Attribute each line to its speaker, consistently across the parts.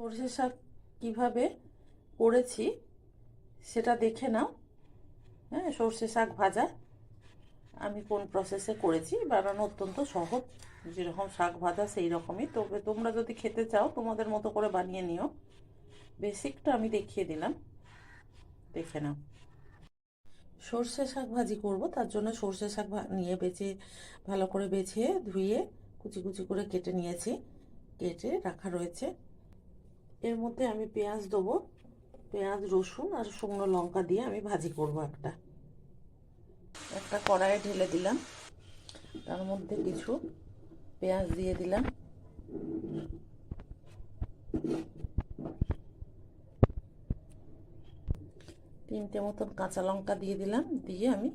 Speaker 1: সর্ষে শাক কীভাবে করেছি সেটা দেখে নাও। হ্যাঁ সর্ষে শাক ভাজা আমি কোন প্রসেসে করেছি, বানানো অত্যন্ত সহজ। যেরকম শাক ভাজা সেই রকমই। তবে তোমরা যদি খেতে চাও, তোমাদের মতো করে বানিয়ে নিও। বেসিকটা আমি দেখিয়ে দিলাম। দেখে নাও। সর্ষে শাক ভাজি করব, তার জন্য সর্ষে শাক নিয়ে বেছে, ভালো করে বেছে, ধুয়ে কুচি কুচি করে কেটে নিয়েছি। কেটে রাখা রয়েছে। এর মধ্যে আমি পেঁয়াজ দেবো। পেঁয়াজ, রসুন আর শুকনো লঙ্কা দিয়ে আমি ভাজি করব একটা। একটা কড়াইয়ে ঢেলে দিলাম। তার মধ্যে কিছু পেঁয়াজ দিয়ে দিলাম। তিনটে মতন কাঁচা লঙ্কা দিয়ে দিলাম। দিয়ে আমি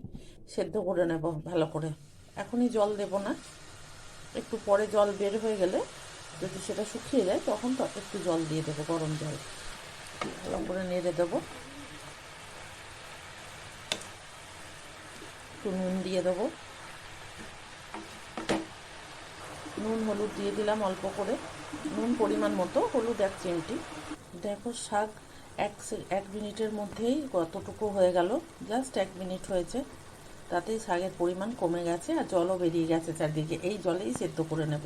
Speaker 1: সেদ্ধ করে নেব ভালো করে। এখনই জল দেব না। একটু পরে জল বের হয়ে গেলে যদি সেটা শুকিয়ে যায়, তখন তত একটু জল দিয়ে দেবো, গরম জল। ভালো করে নেড়ে দেবো। একটু নুন দিয়ে দেবো। নুন, হলুদ দিয়ে দিলাম অল্প করে। নুন পরিমাণ মতো, হলুদ এক চিমটি। দেখো শাক এক এক মিনিটের মধ্যেই কতটুকু হয়ে গেল। জাস্ট এক মিনিট হয়েছে। তাতেই শাকের পরিমাণ কমে গেছে আর জলও বেরিয়ে গেছে চারদিকে। এই জলেই সেদ্ধ করে নেব।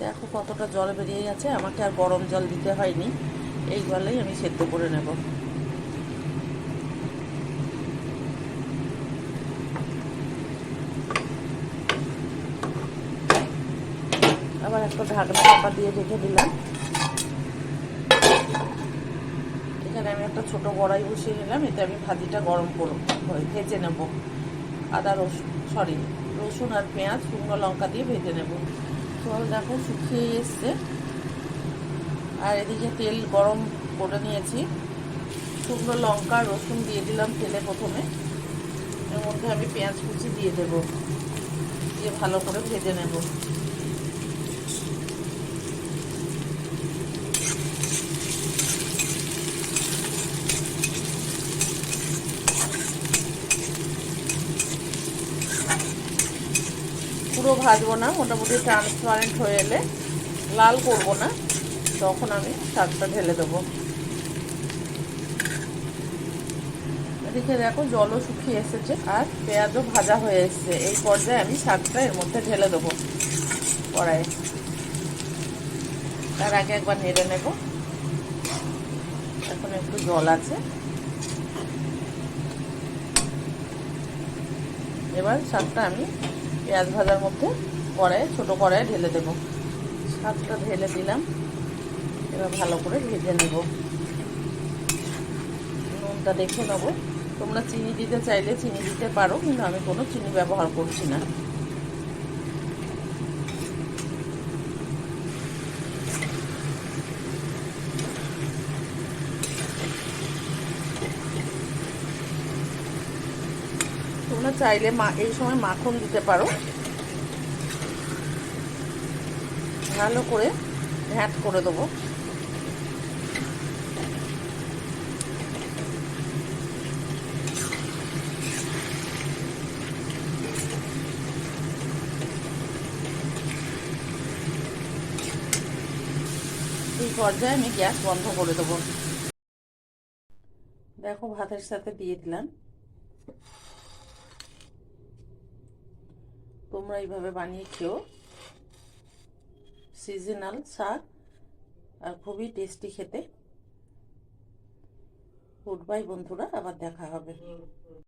Speaker 1: দেখো কতটা জল বেরিয়ে গেছে। আমাকে আর গরম জল দিতে হয়নি। এই জলেই আমি সেদ্ধ করে নেব। আবার একটা ঢাকনা চাপা দিয়ে রেখে দিলাম। এখানে আমি একটা ছোট কড়াই বসিয়ে নিলাম। এতে আমি ভাজিটা গরম করব, ভেজে নেব। আদা রসুন সরি রসুন আর পেঁয়াজ, শুকনো লঙ্কা দিয়ে ভেজে নেব। জল দেখো শুকিয়ে এসছে। আর এদিকে তেল গরম করে নিয়েছি। শুকনো লঙ্কা, রসুন দিয়ে দিলাম তেলে প্রথমে। এর মধ্যে আমি পেঁয়াজ কুচি দিয়ে দেবো। দিয়ে ভালো করে ভেজে নেব। পুরো ভাজবো না, মোটামুটি ট্রান্সপারেন্ট হয়ে এলে লাল করব না, তখন আমি শাকটা ঢেলে দেবো। এদিকে দেখো জলও শুকিয়ে এসেছে আর পেঁয়াজও ভাজা হয়ে এসছে। এই পর্যায়ে আমি শাকটা এর মধ্যে ঢেলে দেবো কড়াইয়ে। তার আগে একবার নেড়ে নেব। এখন একটু জল আছে। এবার শাকটা আমি পেঁয়াজ ভাজার মধ্যে কড়াইয়ে ছোটো কড়াইয়ে ঢেলে দেব। শাকটা ঢেলে দিলাম। এবার ভালো করে ভেজে নেব। নুনটা দেখে নেব। তোমরা চিনি দিতে চাইলে চিনি দিতে পারো, কিন্তু আমি কোনো চিনি ব্যবহার করছি না। তোমরা চাইলে মা, এই সময় মাখন দিতে পারো। ভালো করে ঘ্যাট করে দেবো। এই পর্যায়ে আমি গ্যাস বন্ধ করে দেবো। দেখো, ভাতের সাথে দিয়ে দিলাম। তোমরা এইভাবে বানিয়ে খেও। সিজনাল শাক আর খুবই টেস্টি খেতে। গুড বাই বন্ধুরা, আবার দেখা হবে।